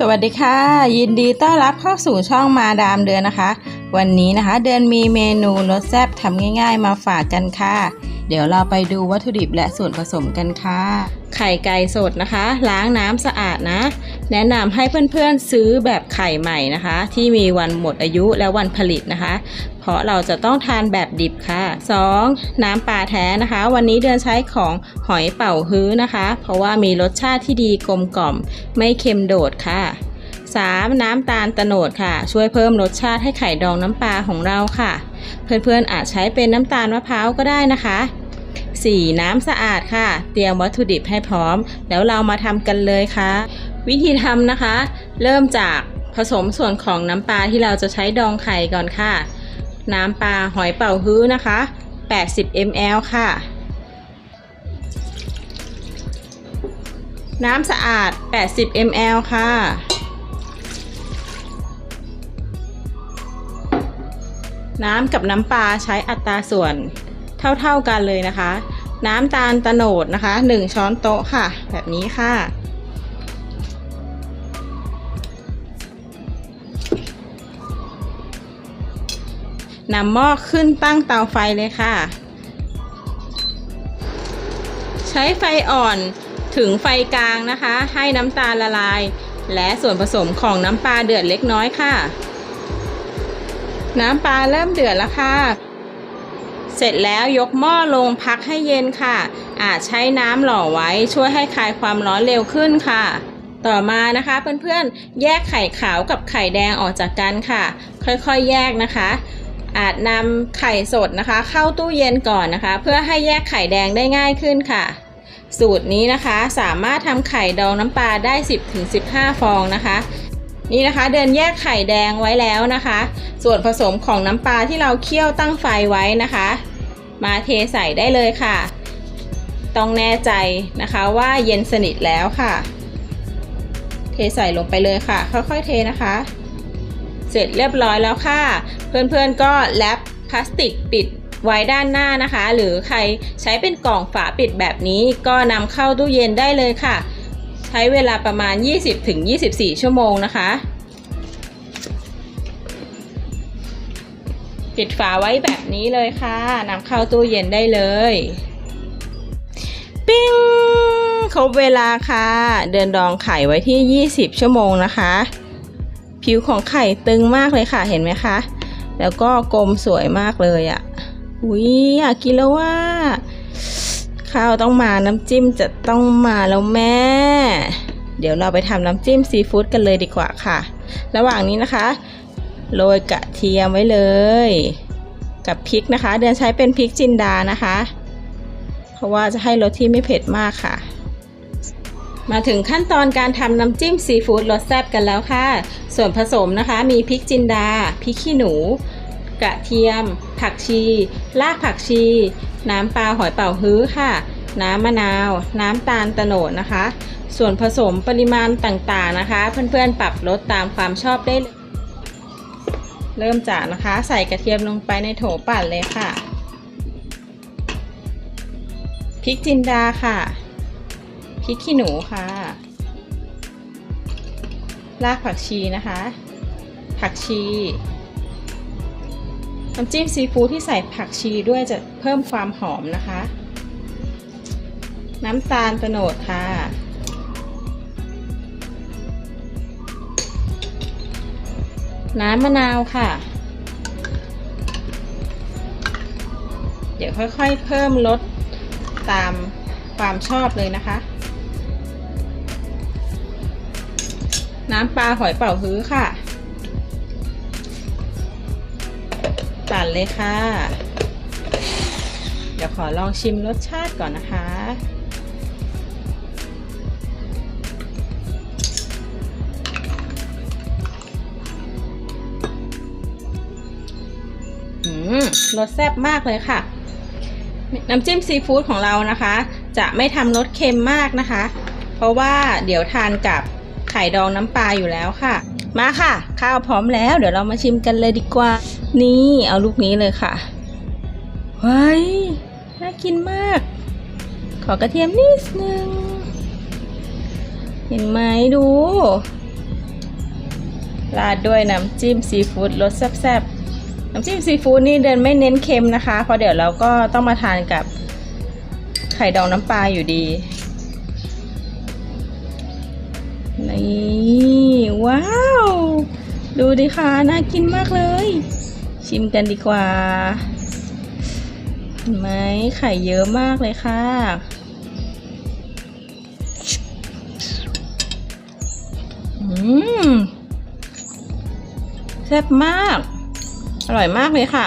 สวัสดีค่ะ ยินดีต้อนรับเข้าสู่ช่องมาดามเดือนนะคะ วันนี้นะคะ เดือนมีเมนูรสแซ่บทำง่าย ๆ มาฝากกันค่ะ เดี๋ยวเราไปดูวัตถุดิบและส่วนผสมกันค่ะ ไข่ไก่สดนะคะ ล้างน้ำสะอาดนะ แนะนำให้เพื่อนๆซื้อแบบไข่ใหม่นะคะ ที่มีวันหมดอายุและวันผลิตนะคะ เพราะเราจะต้องทานแบบดิบค่ะ 2. น้ำปลาแท้นะคะ วันนี้เดือนใช้ของหอยเป่าฮื้อนะคะ เพราะว่ามีรสชาติที่ดีกลมกล่อม ไม่เค็มโดดค่ะ 3. น้ำตาลตะโนดค่ะ ช่วยเพิ่มรสชาติให้ไข่ดองน้ำปลาของเราค่ะ เพื่อนๆอาจใช้เป็นน้ำตาลมะพร้าวก็ได้นะคะ 4. น้ำสะอาดค่ะ เตรียมวัตถุดิบให้พร้อม แล้วเรามาทำกันเลยค่ะ วิธีทำนะคะ เริ่มจากผสมส่วนของน้ำปลาที่เราจะใช้ดองไข่ก่อนค่ะ น้ำปลาหอยเป่าฮื้อนะคะ 80 ml ค่ะ น้ำสะอาด 80 ml ค่ะ น้ำกับน้ำปลาใช้อัตราส่วนเท่าๆกันเลยนะคะ น้ำตาลตะโนดนะคะ 1 ช้อนโต๊ะค่ะ แบบนี้ค่ะ นำหม้อขึ้นตั้งเตาไฟเลยค่ะ ใช้ไฟอ่อนถึงไฟกลางนะคะ ให้น้ำตาลละลาย และส่วนผสมของน้ำปลาเดือดเล็กน้อยค่ะ น้ำปลาเริ่มเดือดแล้วค่ะ เสร็จแล้วยกหม้อลงพักให้เย็นค่ะ อาจใช้น้ำหล่อไว้ช่วยให้คลายความร้อนเร็วขึ้นค่ะ ต่อมานะคะเพื่อนๆ แยกไข่ขาวกับไข่แดงออกจากกันค่ะ ค่อยๆแยกนะคะ อาจนำไข่สดนะคะ เข้าตู้เย็นก่อนนะคะ เพื่อให้แยกไข่แดงได้ง่ายขึ้นค่ะสูตรนี้นะคะสามารถทำไข่ดองน้ำปลาได้ 10-15 ฟองนะคะ นี่นะคะเดินแยกไข่แดงไว้แล้วนะคะ ส่วนผสมของน้ำปลาที่เราเคี่ยวตั้งไฟไว้นะคะ มาเทใส่ได้เลยค่ะ ต้องแน่ใจนะคะว่าเย็นสนิทแล้วค่ะ เทใส่ลงไปเลยค่ะ ค่อยๆเทนะคะ เสร็จเรียบร้อยแล้วค่ะ เพื่อนๆก็แรปพลาสติกปิดไว้ด้านหน้านะคะ หรือใครใช้เป็นกล่องฝาปิดแบบนี้ก็นำเข้าตู้เย็นได้เลยค่ะ ช้เวลาประมาณ 20-24 ชั่วโมงนะคะ ปิดฝาไว้แบบนี้เลยค่ะนำเข้าตู้เย็นได้เลย ปิ้งครบเวลาค่ะ เดินดองไข่ไว้ที่ 20 ชั่วโมงนะคะ ผิวของไข่ตึงมากเลยค่ะเห็นไหมคะ แล้วก็กลมสวยมากเลยอะ่ะอุ้ยอยากกินแล้วว่าข้าวต้องมาน้ำจิ้มจะต้องมาแล้วแม่ ดี๋ยวเราไปทำน้ำจิ้มซีฟู้ดกันเลยดีกว่าค่ะ ระหว่างนี้นะคะ โรยกระเทียมไว้เลย กับพริกนะคะ เดือนใช้เป็นพริกจินดานะคะ เพราะว่าจะให้รสที่ไม่เผ็ดมากค่ะ มาถึงขั้นตอนการทำน้ำจิ้มซีฟู้ดรสแซ่บกันแล้วค่ะ ส่วนผสมนะคะ มีพริกจินดาพริกขี้หนูกระเทียม ผักชี รากผักชี น้ำปลาหอยเป่าฮื้อค่ะ น้ำมะนาว น้ำตาลตะโนดนะคะ ส่วนผสมปริมาณต่างๆนะคะ เพื่อนๆปรับลดตามความชอบได้เลยเริ่มจากนะคะ ใส่กระเทียมลงไปในโถปั่นเลยค่ะพริกจินดาค่ะพริกขี้หนูค่ะรากผักชีนะคะ ผักชีน้ำจิ้มซีฟู้ดที่ใส่ผักชีด้วยจะเพิ่มความหอมนะคะ น้ำตาลโตโนดค่ะ น้ำมะนาวค่ะ เดี๋ยวค่อยๆเพิ่มรสตามความชอบเลยนะคะ น้ำปลาหอยเป่าฮื้อค่ะปั่นเลยค่ะ เดี๋ยวขอลองชิมรสชาติก่อนนะคะ รสแซ่บมากเลยค่ะ น้ำจิ้มซีฟู้ดของเรานะคะ จะไม่ทำรสเค็มมากนะคะ เพราะว่าเดี๋ยวทานกับไข่ดองน้ำปลาอยู่แล้วค่ะ มาค่ะ ข้าวพร้อมแล้ว เดี๋ยวเรามาชิมกันเลยดีกว่า นี่เอาลูกนี้เลยค่ะเฮ้ยน่ากินมาก ขอกระเทียมนิดนึง เห็นไหมดูราดด้วยน้ำจิ้มซีฟู้ดรสแซ่บๆ น้ำจิ้มซีฟู้ดนี่เดินไม่เน้นเค็มนะคะ เพราะเดี๋ยวเราก็ต้องมาทานกับไข่ดองน้ำปลาอยู่ดี นี่ว้าว ดูดิค่ะน่ากินมากเลย ชิมกันดีกว่าเห็นไหมไข่เยอะมากเลยค่ะอืมแซ่บมาก อร่อยมากเลยค่ะ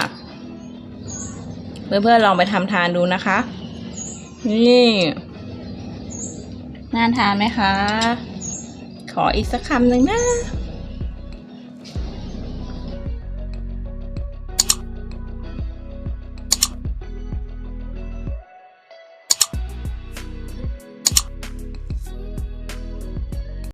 เพื่อนๆลองไปทำทานดูนะคะ นี่น่าทานไหมคะ ขออีกสักคำหนึ่งนะ